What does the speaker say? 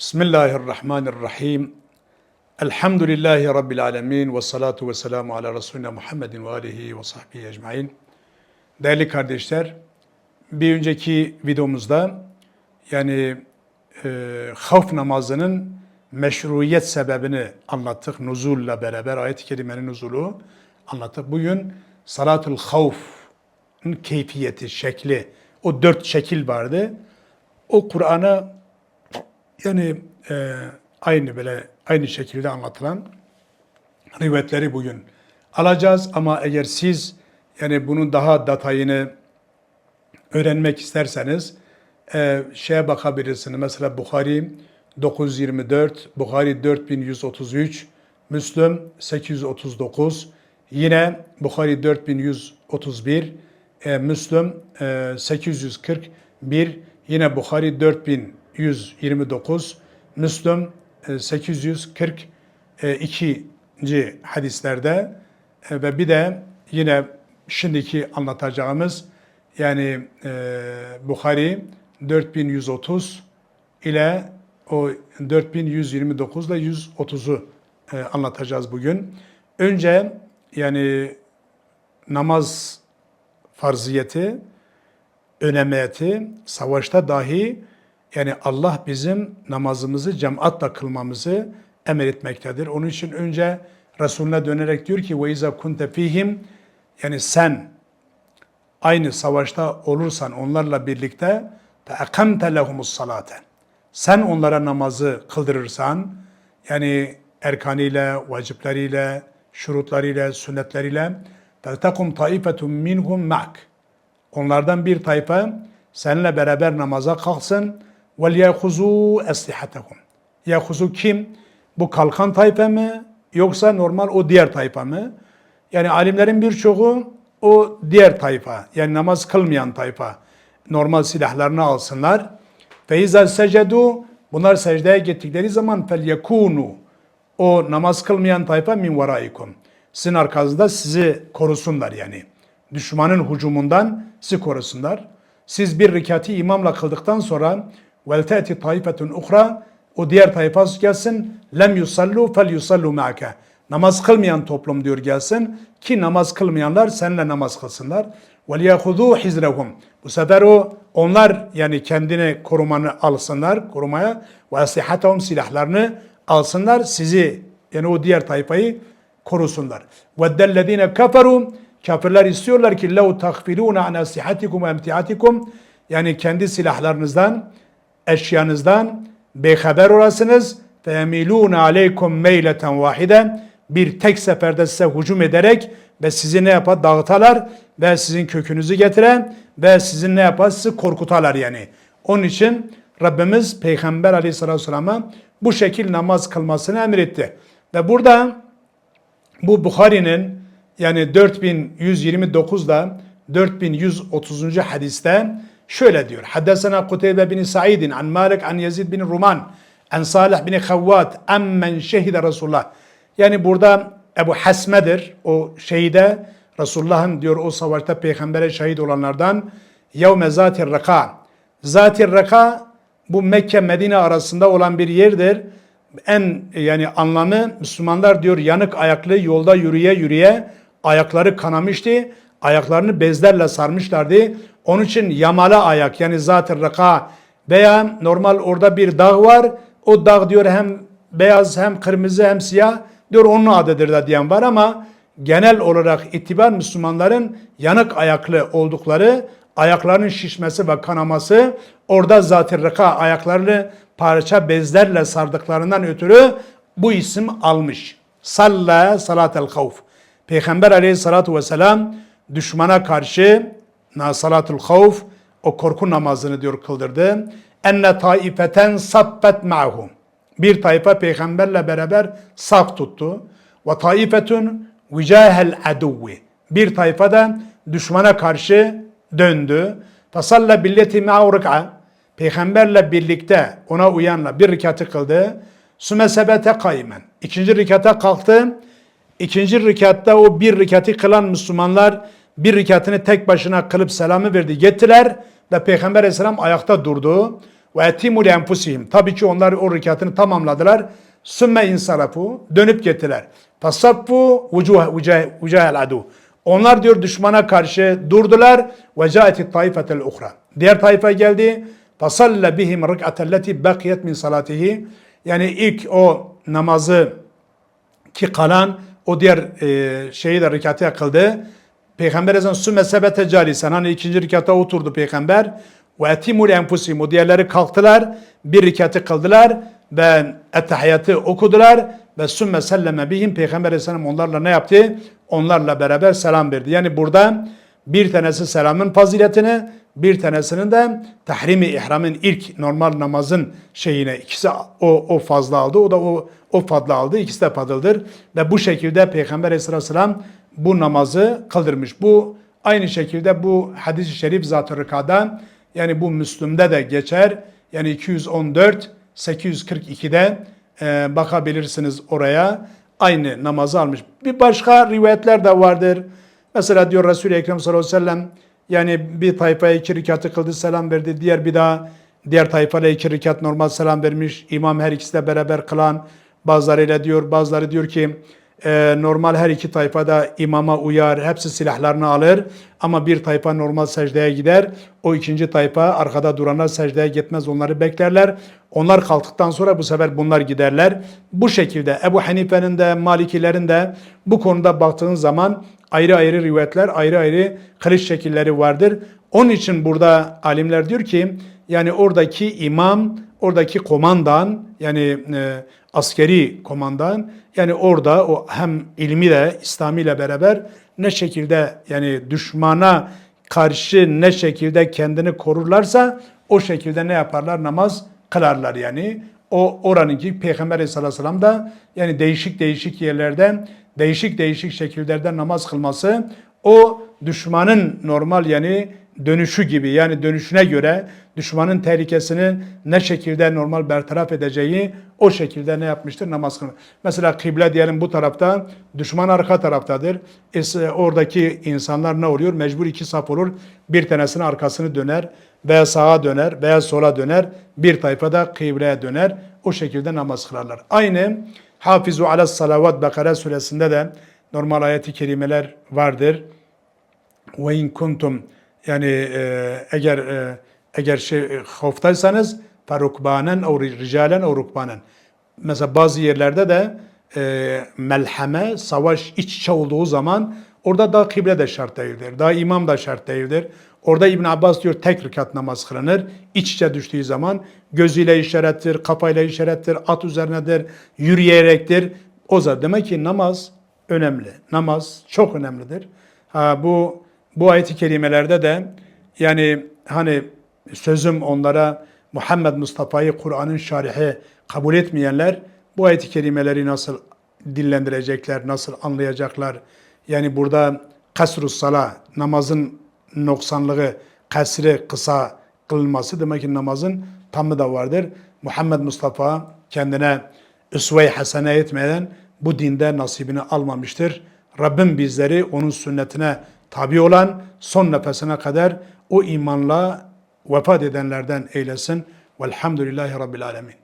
Bismillahirrahmanirrahim. Elhamdülillahi Rabbil alemin ve salatu ve selamu ala Resulina Muhammedin ve alihi ve sahbihi ecmain. Değerli kardeşler, bir önceki videomuzda yani e, havf namazının meşruiyet sebebini anlattık. Nuzulla beraber ayet-i kerimenin nuzulu anlattık. Bugün salatul havf'ın keyfiyeti, şekli, o dört şekil vardı. O Kur'an'a yani e, aynı böyle aynı şekilde anlatılan rivayetleri bugün alacağız ama eğer siz yani bunun daha detayını öğrenmek isterseniz e, şeye bakabilirsiniz. Mesela Bukhari 924, Bukhari 4133, Müslüm 839, yine Bukhari 4131, e, Müslüm e, 841, yine Bukhari 4129, Müslüm e, 842. hadislerde e, ve bir de yine şimdiki anlatacağımız yani e, Bukhari 4130 ile o 4129 ile 130'u e, anlatacağız bugün. Önce yani namaz farziyeti, önemiyeti, savaşta dahi yani Allah bizim namazımızı cemaatla kılmamızı emretmektedir. Onun için önce Resulüne dönerek diyor ki ve iza kunte fihim yani sen aynı savaşta olursan onlarla birlikte feakamte lehumus salate. Sen onlara namazı kıldırırsan yani erkanıyla, vacipleriyle, şurutlarıyla, sünnetleriyle فَلْتَقُمْ طَائِفَةٌ مِّنْهُمْ مَعْكَ Onlardan bir tayfa seninle beraber namaza kalksın. وَلْيَخُزُوا اَسْلِحَتَهُمْ Yahuzu kim? Bu kalkan tayfa mı? Yoksa normal o diğer tayfa mı? Yani alimlerin birçoğu o diğer tayfa. Yani namaz kılmayan tayfa. Normal silahlarını alsınlar. فَاِذَا سَجَدُوا Bunlar secdeye gittikleri zaman فَلْيَكُونُوا O namaz kılmayan tayfa min varaikum. Sizin arkanızda sizi korusunlar yani. Düşmanın hücumundan sizi korusunlar. Siz bir rekati imamla kıldıktan sonra Vel te'ti taifetun uhra o diğer tayfa gelsin. Lem yusallu fel yusallu ma'ke. Namaz kılmayan toplum diyor gelsin ki namaz kılmayanlar seninle namaz kılsınlar. Vel yahudu hizrehum. Bu sefer o onlar yani kendini korumanı alsınlar korumaya ve sihatahum silahlarını alsınlar sizi yani o diğer tayfayı korusunlar. Ve dellezine kaferu kafirler istiyorlar ki lev takfiluna an asihatikum ve emtiatikum yani kendi silahlarınızdan eşyanızdan beyhaber olasınız. فَيَمِيلُونَ عَلَيْكُمْ مَيْلَةً وَاحِدًا Bir tek seferde size hücum ederek ve sizi ne yapar? Dağıtalar ve sizin kökünüzü getiren ve sizin ne yapar? Sizi korkutarlar yani. Onun için Rabbimiz Peygamber aleyhissalatü vesselam'a bu şekil namaz kılmasını emretti. Ve burada bu Bukhari'nin yani 4129'da 4130. hadiste şöyle diyor. Haddesena Kuteybe bin Sa'idin an Malik an Yazid bin Ruman an Salih bin Havvat ammen şehide Resulullah. Yani burada Ebu Hasme'dir. O şehide Resulullah'ın diyor o savaşta peygambere şehit olanlardan yevme zatir raka. Zatir raka bu Mekke Medine arasında olan bir yerdir en yani anlamı Müslümanlar diyor yanık ayaklı yolda yürüye yürüye ayakları kanamıştı. Ayaklarını bezlerle sarmışlardı. Onun için yamala ayak yani zat-ı raka veya normal orada bir dağ var. O dağ diyor hem beyaz hem kırmızı hem siyah diyor onun adıdır da diyen var ama genel olarak itibar Müslümanların yanık ayaklı oldukları ayaklarının şişmesi ve kanaması orada zat-ı raka ayaklarını parça bezlerle sardıklarından ötürü bu isim almış. Salla salatel havf. Peygamber aleyhissalatu vesselam düşmana karşı salatul havf o korku namazını diyor kıldırdı. Enne taifeten sabbet ma'hum. Bir tayfa peygamberle beraber saf tuttu. Ve taifetun vicahel aduvvi. Bir tayfa da düşmana karşı döndü. Fasalla billeti ma'u rik'a. Peygamberle birlikte ona uyanla bir rikatı kıldı. Süme sebete kaymen. İkinci rikata kalktı. İkinci rikatta o bir rikatı kılan Müslümanlar bir rikatını tek başına kılıp selamı verdi. Gittiler ve Peygamber aleyhisselam ayakta durdu. ve etimu li enfusihim. Tabii ki onlar o rekatını tamamladılar. Sümme insarafu dönüp gittiler. Fasaffu vucuh vucahel adu. Onlar diyor düşmana karşı durdular ve caeti taifetel uhra. Diğer tayfa geldi. Fasalle bihim rük'atelleti bakiyet min salatihi. Yani ilk o namazı ki kalan o diğer e, şeyi de rekatı kıldı. Peygamber ezan sümme sebete calisen. Hani ikinci rekata oturdu peygamber. Ve etimul enfusim. O diğerleri kalktılar. Bir rekatı kıldılar. Ve ettehiyyatı okudular. Ve sümme selleme bihim. Peygamber aleyhisselam onlarla ne yaptı? Onlarla beraber selam verdi. Yani burada bir tanesi selamın faziletini, bir tanesinin de tahrimi ihramın ilk normal namazın şeyine ikisi o, o fazla aldı. O da o, o fadla aldı. İkisi de fadıldır. Ve bu şekilde Peygamber aleyhisselam bu namazı kıldırmış. Bu aynı şekilde bu hadis-i şerif zat-ı rikada yani bu Müslüm'de de geçer. Yani 214 842'de e, bakabilirsiniz oraya. Aynı namazı almış. Bir başka rivayetler de vardır. Mesela diyor Resul-i Ekrem sallallahu aleyhi ve sellem yani bir tayfaya iki rekatı kıldı selam verdi. Diğer bir daha diğer tayfaya iki rekat normal selam vermiş. İmam her ikisi de beraber kılan. Bazılarıyla diyor bazıları diyor ki e, normal her iki tayfada imama uyar, hepsi silahlarını alır ama bir tayfa normal secdeye gider. O ikinci tayfa arkada duranlar secdeye gitmez, onları beklerler. Onlar kalktıktan sonra bu sefer bunlar giderler. Bu şekilde Ebu Hanife'nin de Malikilerin de bu konuda baktığın zaman ayrı ayrı rivayetler, ayrı ayrı kılıç şekilleri vardır. Onun için burada alimler diyor ki yani oradaki imam, oradaki komandan yani e, askeri komandan yani orada o hem ilmi de İslami ile beraber ne şekilde yani düşmana karşı ne şekilde kendini korurlarsa o şekilde ne yaparlar? Namaz kılarlar yani. O oranınki Peygamber Aleyhisselatü Vesselam da yani değişik değişik yerlerden değişik değişik şekillerde namaz kılması o düşmanın normal yani dönüşü gibi yani dönüşüne göre düşmanın tehlikesini ne şekilde normal bertaraf edeceği o şekilde ne yapmıştır namaz kılır. Mesela kıble diyelim bu tarafta düşman arka taraftadır. E, oradaki insanlar ne oluyor? Mecbur iki saf olur. Bir tanesinin arkasını döner veya sağa döner veya sola döner. Bir tayfa da kıbleye döner. O şekilde namaz kılarlar. Aynı Hafizu ala salavat Bakara suresinde de normal ayeti kerimeler vardır. Ve in kuntum yani e, eğer e, eğer şey hoftaysanız farukbanen o ricalen o rukbanen. Mesela bazı yerlerde de e, melheme, savaş iç içe olduğu zaman orada da kıble de şart değildir. Daha imam da şart değildir. Orada İbn Abbas diyor tek rekat namaz kılınır. İç içe düştüğü zaman gözüyle işarettir, kafayla işarettir, at üzerinedir, yürüyerektir. O zaman demek ki namaz önemli. Namaz çok önemlidir. Ha, bu bu ayet-i kerimelerde de yani hani sözüm onlara Muhammed Mustafa'yı Kur'an'ın şarihi kabul etmeyenler bu ayet-i kerimeleri nasıl dillendirecekler, nasıl anlayacaklar? Yani burada kasrus sala, namazın noksanlığı, kasri kısa kılınması demek ki namazın tamı da vardır. Muhammed Mustafa kendine üsve-i hasene etmeden bu dinde nasibini almamıştır. Rabbim bizleri onun sünnetine tabi olan son nefesine kadar o imanla vefat edenlerden eylesin. Velhamdülillahi Rabbil Alemin.